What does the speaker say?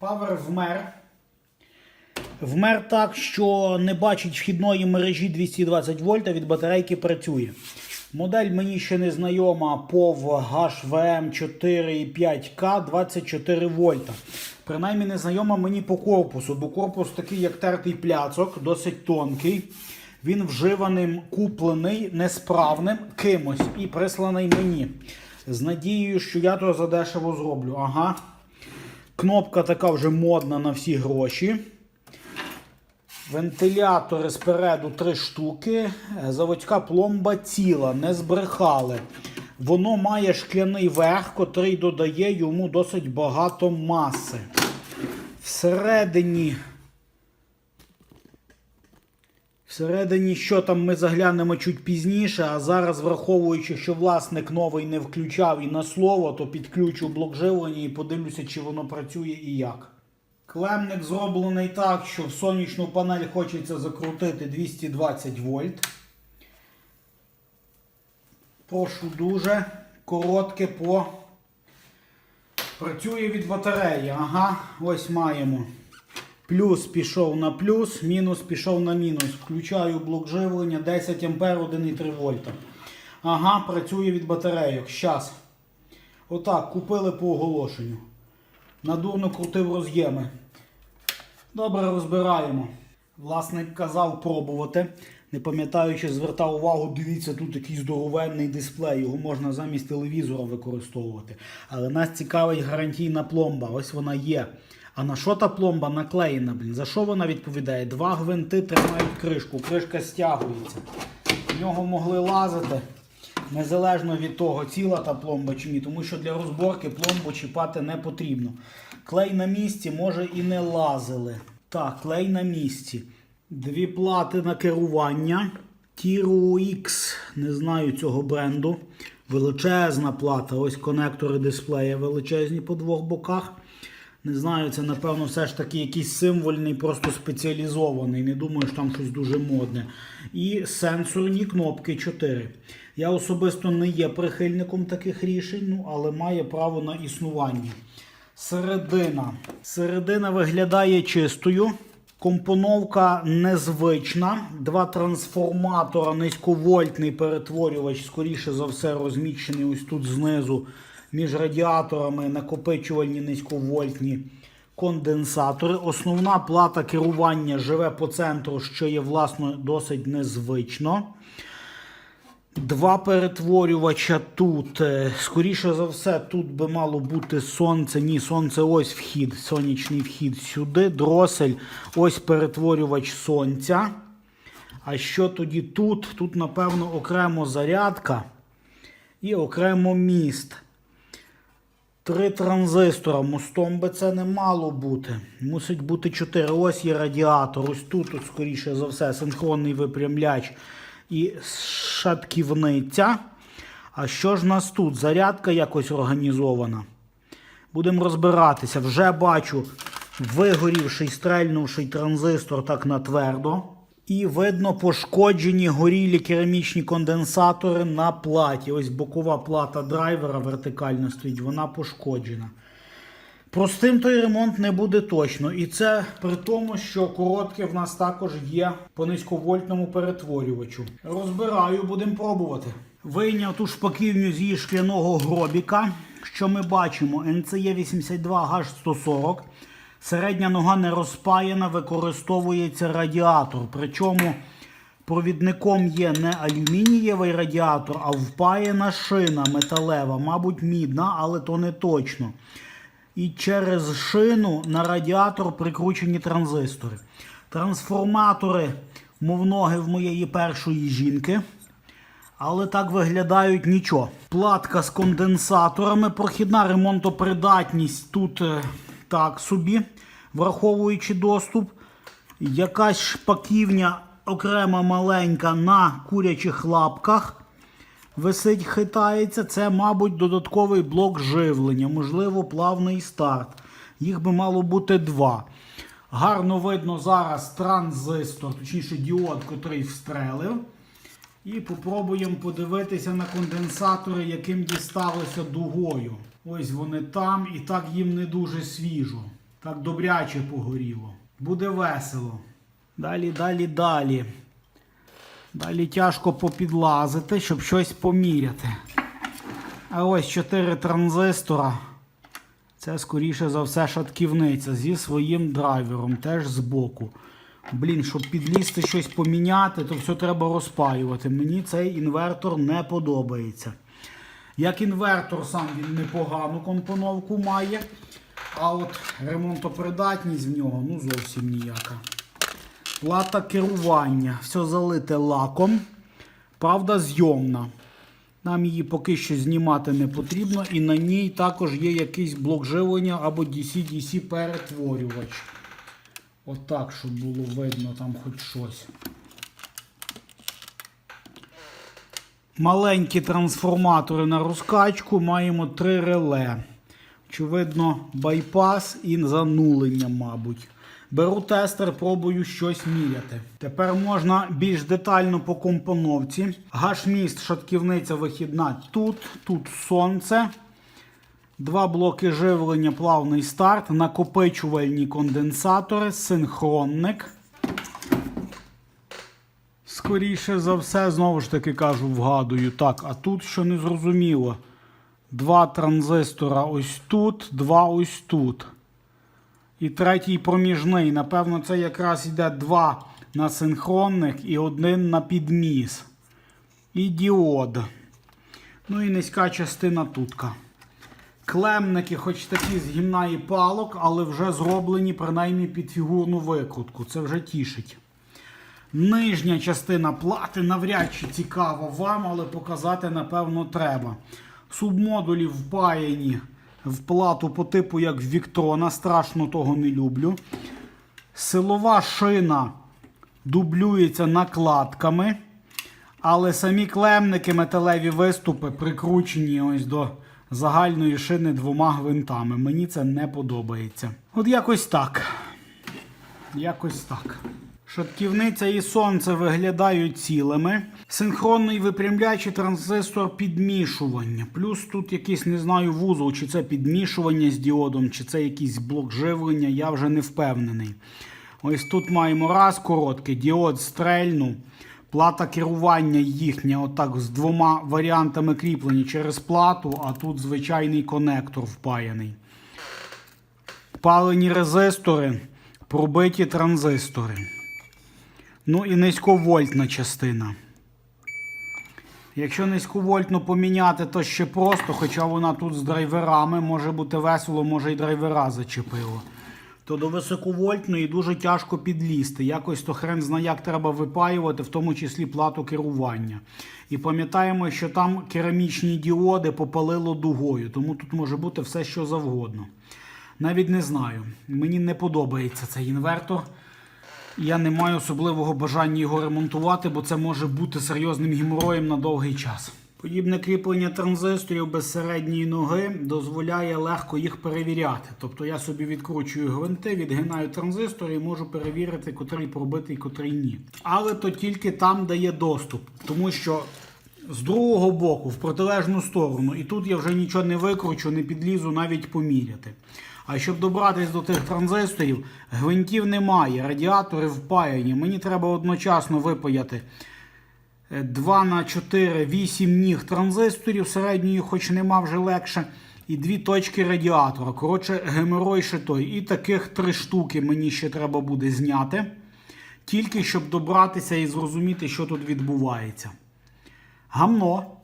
Павер вмер. Вмер так, що не бачить вхідної мережі 220 вольт, а від батарейки працює. Модель мені ще не знайома POV HVM 4,5K 24 вольта. Принаймні не знайома мені по корпусу, бо корпус такий, як тертий пляцок, досить тонкий. Він вживаним, куплений, несправним кимось і присланий мені. З надією, що я то задешево зроблю. Ага. Кнопка така вже модна на всі гроші. Вентилятори спереду три штуки. Заводська пломба ціла, не збрехали. Воно має шкляний верх, котрий додає йому досить багато маси. Всередині. Всередині, що там ми заглянемо чуть пізніше, а зараз, враховуючи, що власник новий не включав і на слово, то підключу блок живлення і подивлюся, чи воно працює і як. Клемник зроблений так, що в сонячну панель хочеться закрутити 220 вольт. Прошу дуже. Коротке по. Працює від батареї. Ага, ось маємо. Плюс пішов на плюс, мінус пішов на мінус. Включаю блок живлення 10 А 1,3 вольта. Ага, працює від батарейок. Щас. Отак, купили по оголошенню. Надурно крутив роз'єми. Добре, розбираємо. Власник казав пробувати. Не пам'ятаю, чи звертав увагу, дивіться, тут такий здоровенний дисплей, його можна замість телевізора використовувати. Але нас цікавить гарантійна пломба. Ось вона є. А на що та пломба наклеєна? Блін? За що вона відповідає? Два гвинти тримають кришку, кришка стягується. В нього могли лазити. Незалежно від того, ціла та пломба чи ні, тому що для розборки пломбу чіпати не потрібно. Клей на місці, може і не лазили. Так, клей на місці. Дві плати на керування. X, не знаю цього бренду. Величезна плата. Ось конектори дисплея величезні по двох боках. Не знаю, це напевно все ж таки якийсь символьний, просто спеціалізований. Не думаю, що там щось дуже модне. І сенсорні кнопки 4. Я особисто не є прихильником таких рішень, ну, але має право на існування. Середина. Середина виглядає чистою. Компоновка незвична. Два трансформатора, низьковольтний перетворювач, скоріше за все, розміщений ось тут знизу між радіаторами накопичувальні низьковольтні конденсатори. Основна плата керування живе по центру, що є власно досить незвично. Два перетворювача тут. Е, Скоріше за все, тут би мало бути сонце. Ні, сонце ось вхід, сонячний вхід сюди. Дросель, ось перетворювач сонця. А що тоді тут? Тут, напевно, окремо зарядка і окремо міст. Три транзистора. Мостом би це не мало бути. Мусить бути чотири. Ось є радіатор. Ось тут, скоріше за все, синхронний випрямляч і шатківниця. А що ж у нас тут? Зарядка якось організована. Будемо розбиратися. Вже бачу вигорівший, стрельнувший транзистор так на твердо. І видно пошкоджені горілі керамічні конденсатори на платі. Ось бокова плата драйвера вертикально стоїть, вона пошкоджена. Простим той ремонт не буде точно. І це при тому, що коротке в нас також є по низьковольтному перетворювачу. Розбираю, будемо пробувати. Вийняв ту шпаківню з її шкляного гробіка. Що ми бачимо? NCE 82H140. Середня нога не розпаяна, використовується радіатор. Причому провідником є не алюмінієвий радіатор, а впаяна шина металева, мабуть, мідна, але то не точно. І через шину на радіатор прикручені транзистори. Трансформатори, мов ноги в моєї першої жінки. Але так виглядають нічого. Платка з конденсаторами, прохідна ремонтопридатність тут е, так собі, враховуючи доступ. Якась шпаківня окрема маленька на курячих лапках. Висить, хитається. Це, мабуть, додатковий блок живлення, можливо, плавний старт. Їх би мало бути два. Гарно видно зараз транзистор, точніше діод, котрий встрелив. І попробуємо подивитися на конденсатори, яким дісталося дугою. Ось вони там, і так їм не дуже свіжо. Так добряче погоріло. Буде весело. Далі, далі, далі. Далі тяжко попідлазити, щоб щось поміряти. А ось 4 транзистора. Це, скоріше за все, шатківниця зі своїм драйвером, теж збоку. Блін, щоб підлізти щось поміняти, то все треба розпаювати. Мені цей інвертор не подобається. Як інвертор сам він непогану компоновку має, а от ремонтопридатність в нього ну зовсім ніяка. Плата керування. Все залите лаком. Правда, зйомна. Нам її поки що знімати не потрібно, і на ній також є якийсь блок живлення або DC-DC перетворювач. Отак, щоб було видно там хоч щось. Маленькі трансформатори на розкачку. Маємо три реле. Очевидно, байпас і занулення, мабуть. Беру тестер, пробую щось міряти. Тепер можна більш детально по компоновці. Гашміст, шатківниця вихідна тут, тут сонце. Два блоки живлення, плавний старт, накопичувальні конденсатори, синхронник. Скоріше за все, знову ж таки кажу, вгадую. Так, а тут що не зрозуміло. Два транзистора ось тут, два ось тут. І третій проміжний. Напевно, це якраз йде два на синхронних і один на підміс. І діод. Ну і низька частина тутка. Клемники, хоч такі з гімна і палок, але вже зроблені принаймні під фігурну викрутку. Це вже тішить. Нижня частина плати навряд чи цікава вам, але показати, напевно, треба. Субмодулі впаяні в плату по типу як Віктрона. Страшно того не люблю. Силова шина дублюється накладками. Але самі клемники, металеві виступи прикручені ось до загальної шини двома гвинтами. Мені це не подобається. От якось так. Якось так. Шатківниця і сонце виглядають цілими. Синхронний випрямляючий транзистор підмішування. Плюс тут якийсь, не знаю, вузол, чи це підмішування з діодом, чи це якийсь блок живлення, я вже не впевнений. Ось тут маємо раз короткий, діод стрельну. Плата керування їхня, отак, з двома варіантами кріплення через плату, а тут звичайний конектор впаяний. Палені резистори, пробиті транзистори. Ну і низьковольтна частина. Якщо низьковольтну поміняти, то ще просто, хоча вона тут з драйверами, може бути весело, може й драйвера зачепило. То до високовольтної дуже тяжко підлізти. Якось то хрен зна, як треба випаювати, в тому числі плату керування. І пам'ятаємо, що там керамічні діоди попалило дугою, тому тут може бути все, що завгодно. Навіть не знаю. Мені не подобається цей інвертор. Я не маю особливого бажання його ремонтувати, бо це може бути серйозним геморроєм на довгий час. Подібне кріплення транзисторів без середньої ноги дозволяє легко їх перевіряти. Тобто я собі відкручую гвинти, відгинаю транзистори і можу перевірити, котрий пробитий, котрий ні. Але то тільки там, де є доступ. Тому що з другого боку, в протилежну сторону, і тут я вже нічого не викручу, не підлізу навіть поміряти. А щоб добратися до тих транзисторів, гвинтів немає, радіатори впаяні. Мені треба одночасно випаяти 2 на 4, 8 ніг транзисторів, середньої, хоч нема вже легше, і дві точки радіатора. Коротше, геморой ще той. І таких три штуки мені ще треба буде зняти, тільки щоб добратися і зрозуміти, що тут відбувається. Гамно.